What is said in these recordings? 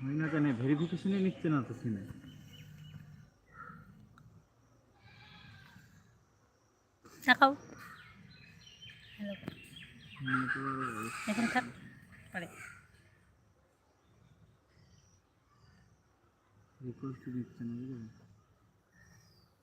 হয় না কেন ভেরিফিকেশনে নিচ্ছে না তো সিনে। দেখাও। এখন থাক পরে। রিকোয়েস্ট দিচ্ছে না বুঝলি?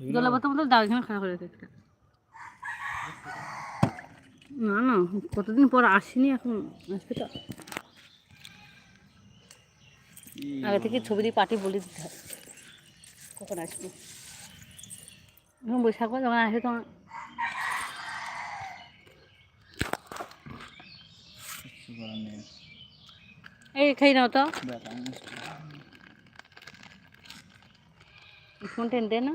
জলের বোতল মতো দাও এখানে খারাপ করে একটা। না না কতদিন পর আসিনি এখন আসবে তো। আগে থেকে ছবি দিয়ে পার্টি বলে দিতে হয়। কখন আসবে? এখন বৈশাখ যখন আসবে তখন। এই খাই নাও তো। ফোন টেন দে না।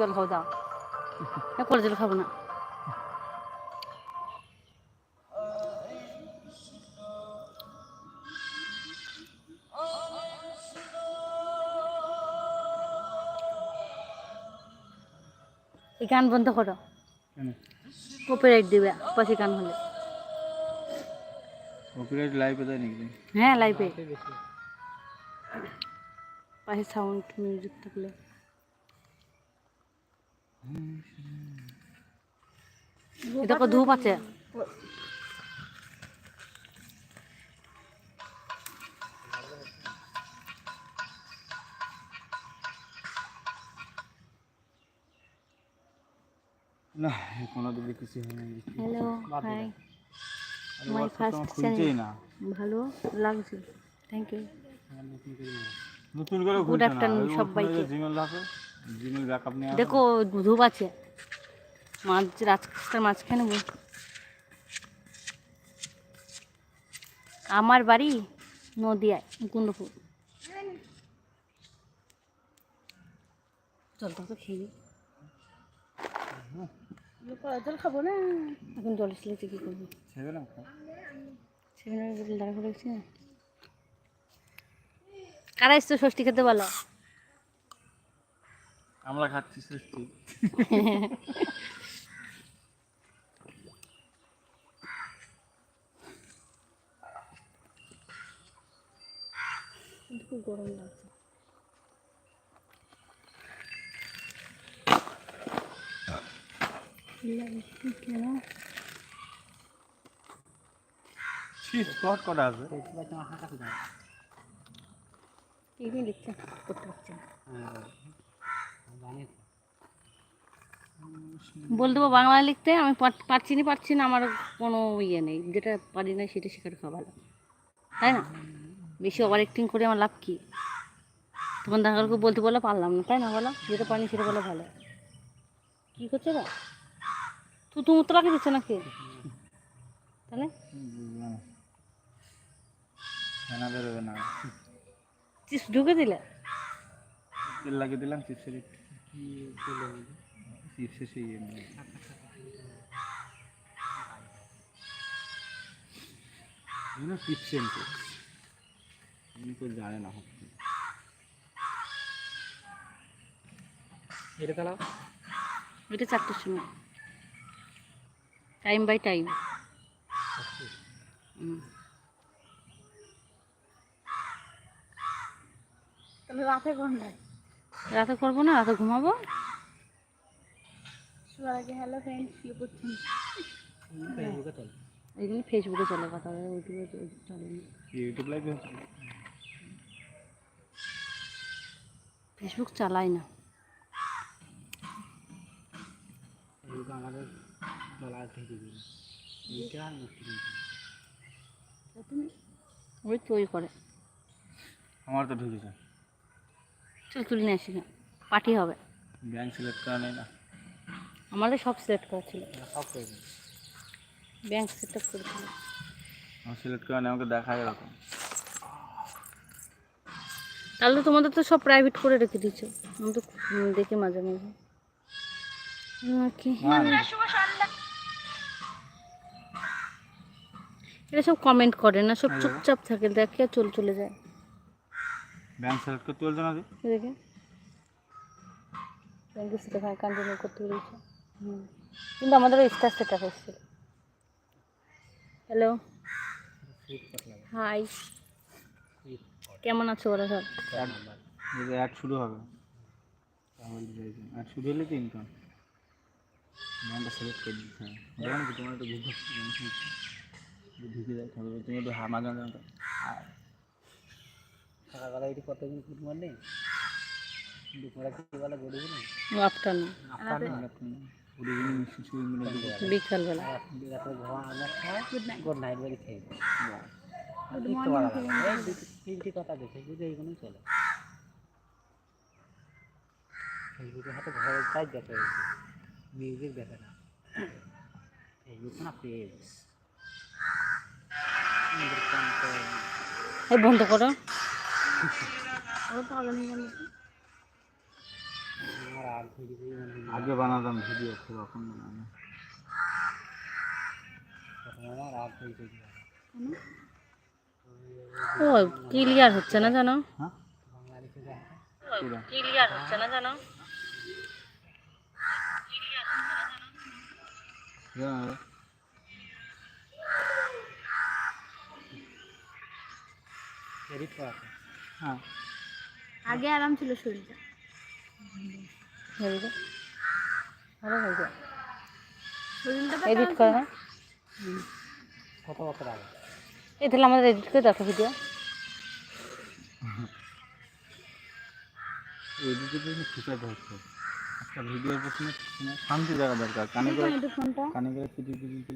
জল খাও দাও করে জল খাব না। এই গান বন্ধ করো। কপিরাইট দিবে পাশে গান হলে। কপিরাইট লাইভে দেয় নাকি? হ্যাঁ লাইভে পাশে সাউন্ড মিউজিক থাকলে। এটা কো ধূপ আছে? না কোনো দিকে কিছু হ্যালো হাই খুলছেই না। ভালো লাগছে। থ্যাংক ইউ নতুন করে Good খুলছে সবাইকে। জিমেল রাখো দেখো ধূপ আছে। মাঝ রাস্তার মাঝখানে আমার বাড়ি নদিয়ায় মুকুন্দপুর। জল তো খেয়ে জল খাব না? এখন জল ছেলেছে কী করব? ছেড়ে না দাঁড়া করে কারা এসছো ষষ্ঠী খেতে বলো? আমরা খাচ্ছি সৃষ্টি। খুব গরম লাগছে। কটা আছে? করতে পারছি না বল দেবো বাংলা লিখতে। আমি পার- পারছি না পারছি না আমার কোনো ইয়ে নেই। যেটা পারি না সেটা শেখার খাওয়া ভালো তাই না? বেশি ওভার অ্যাক্টিং করে আমার লাভ কী? তখন গেল বলতে বলে পারলাম না তাই না বলো? যেটা পারি সেটা বলে ভালো। কী করছে বা তুই তুমি তো রাখি দিচ্ছে নাকি? তাহলে? ঢুকে দিলে? লাগিয়ে দিলাম চিপসের নেই চিপসেন জানে না এটা চারটের সময়। টাইম বাই টাইম তাহলে রাতে কোনটায় রাতে করব না রাতে ঘুমাবো? হ্যালো ফ্রেন্ড ফেসবুকে চল। এই জন্য ফেসবুকে চলে কথা হবে ইউটিউবে চলে ইউটিউব লাইভে ফেসবুক চালাই না। আমাদের। ওই তৈরি করে। আমার তো ঢুকেছে। চল তুলে নিয়ে আসি না পার্টি হবে। ব্যাংক সিলেক্ট করা নেই না। আমাদের সব সিলেক্ট করা ছিল। সব করে ব্যাংক আপ করেছিল আমার সিলেক্ট করা নেই আমাকে দেখায় এরকম। তাহলে তোমাদের তো সব প্রাইভেট করে রেখে দিয়েছ। আমি তো দেখি মাঝে মাঝে। এরা সব কমেন্ট করে না সব চুপচাপ থাকে দেখে চলে চলে যায়। ব্যাংক সিলেক্ট করতে বলছো না দেখে ব্যাংকে সেটা কন্টিনিউ করতে হুম। কিন্তু আমাদেরও স্টার সেট আপ এসেছিল হ্যালো হাই কেমন আছো ওরা সব? অ্যাড শুরু হবে। অ্যাড শুরু হলে তো ইনকাম ব্যাংকটা সিলেক্ট করে দিতে হবে। তোমার একটা ঘুঘু ঢুকে যায় তুমি একটু হা মাঝে মাঝে আর সকালবেলা এটি কতদিন গুড মর্নিং দুপুরে বলে গুড আফটারনুন। গুড মিলে গুড নাইট গুড নাইট বলে খেয়ে গুড মর্নিং। এই তিনটি কথা দেখে বুঝে এইগুলোই চলে। হাতে ঘরের কাজ দেখে মিউজিক দেখে না ফেসবুক না পেজ বন্ধ করো। আগ বানাতাম ভিডিও খুব এখন বানানো ও ক্লিয়ার হচ্ছে না জানো? হ্যাঁ? ক্লিয়ার হচ্ছে না জানো? এডিট হ্যাঁ। আগে আরাম ছিল শরীরটা। ভালো শরীরটা এডিট করে না কত বছর আগে এই তাহলে আমাদের এডিট করে দেখো ভিডিও হচ্ছে একটা ভিডিওর শান্তি জায়গা দরকার। কানে করে একটু ফোনটা কানে করে কিছু কিছু কিছু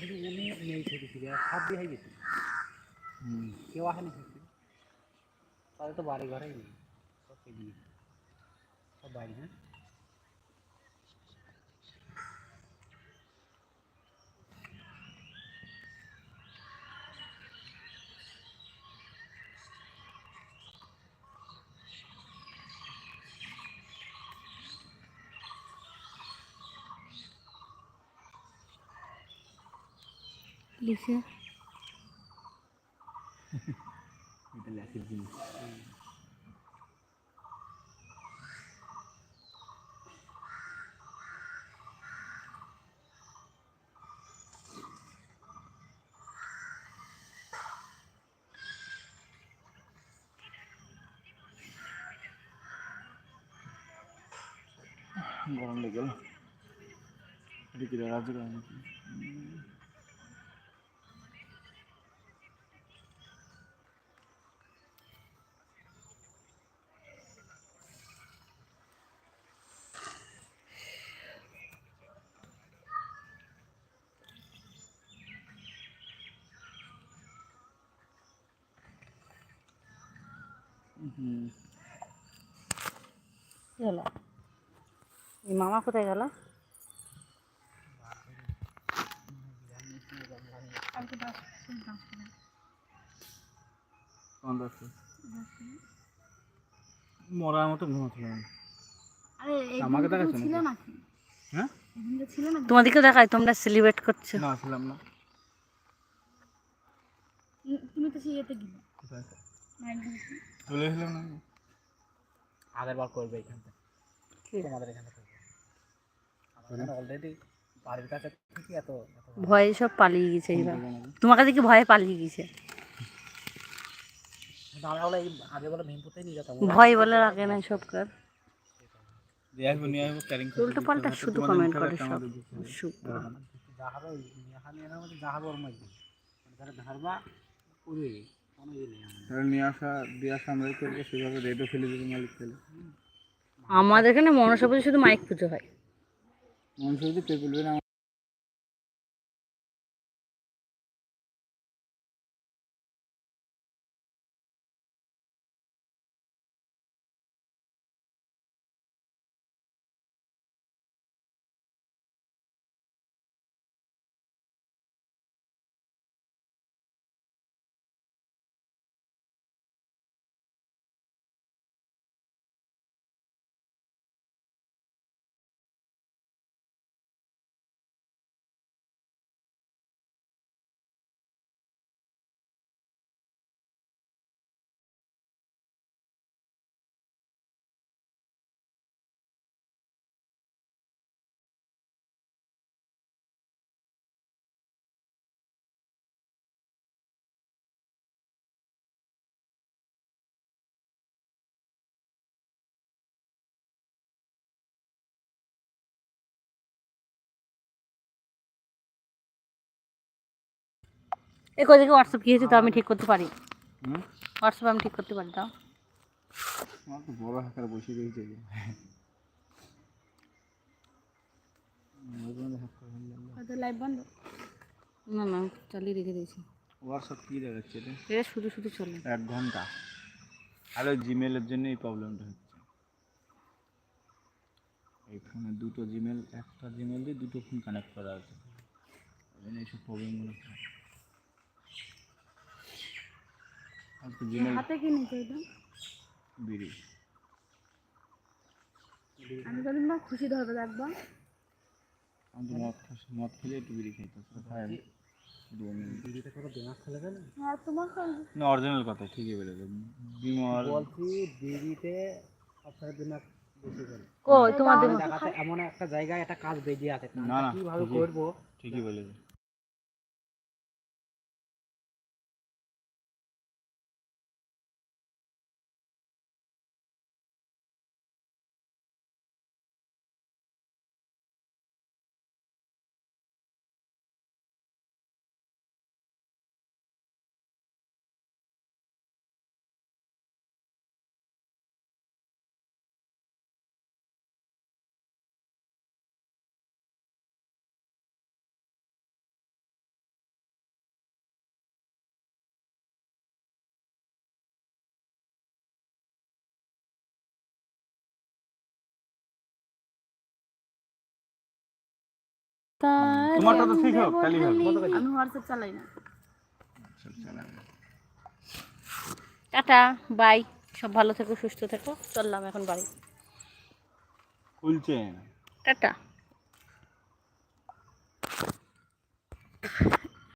কিন্তু উনি নেই থেকে ফিরে সব বিয়ে হয়ে গেছে হুম কেউ আসেনি থেকে তাদের তো বাড়ি ঘরেই নেই সব পেয়ে গেছে সব বাড়ি হ্যাঁ লিখে এটা ল্যাসের জিনিস গরম গেল এই মামা কোথায় গেল? মরার মতো ঘুমাচ্ছিলাম আরে আমাকে ঘুমটুকু ছিল নাকি? নাকি? হ্যাঁ? এখানটা ছিল না তোমাদেরকে দেখায় তোমরা সেলিব্রেট করছ। না ছিলাম না। তুমি- তুমি তো সেই ইয়েতে গেলে। এসলাম না। আগের বার করবে এখান থেকে। তোমাদের এখানে অলরেডি বাড়ির কাছে থেকে এত ভয়ে সব পালিয়ে গেছে এইবার তোমাকে দেখি ভয়ে পালিয়ে গেছে? আমরা বলে এই আগে বলে মেমপুতেই নিয়ে যেতাম। ভয় বলে লাগে না সব আসব উল্টো পাল্টা শুধু কমেন্ট করে সব। সুখ যা হবে ওই নিয়ে নিয়ে আমাদের যা হবে ওর মধ্যে। মানে ধারবা তাহলে নিয়ে আসা দিয়ে আসা আমরাই করব সেভাবে রেটও ফেলে দেবো মালিক ফেলে। আমাদের এখানে মনসা পুজো শুধু মাইক পুজো হয়। মনসা পুজো পে এ কোদিকে হোয়াটসঅ্যাপ কি হয়েছে তো আমি ঠিক করতে পারি। হুম? হোয়াটসঅ্যাপ আমি ঠিক করতে পারি তাও। আমার তো বড় হাকার বসে রয়েছে লাইভ বন্ধ? না না চালিয়ে রেখে দিয়েছি। হোয়াটসঅ্যাপ কী দেখাচ্ছে এটা এটা শুধু শুধু চলে। এক ঘণ্টা। আর ওই জিমেলের জন্যই প্রবলেমটা হচ্ছে। এই ফোনে দুটো জিমেল একটা জিমেল দিয়ে দুটো ফোন কানেক্ট করা আছে। এইসব প্রবলেমগুলো হয় আজকে জিমেল হাতে বিড়ি। আমি খুশি ধরবে দেখবা আমি তো মদ খাস মদ খেলে একটু বিড়ি না। অরিজিনাল কথা ঠিকই বলেছে। বিমল দিমাগ কই এমন একটা জায়গায় একটা কাজ বেরিয়ে আছে কীভাবে। করব? ঠিকই বলেছে। তোমারটা তো ঠিক না। Tata bye. সব ভালো থেকো সুস্থ থেকো। চললাম এখন বাড়ি। খুলছে। টাটা।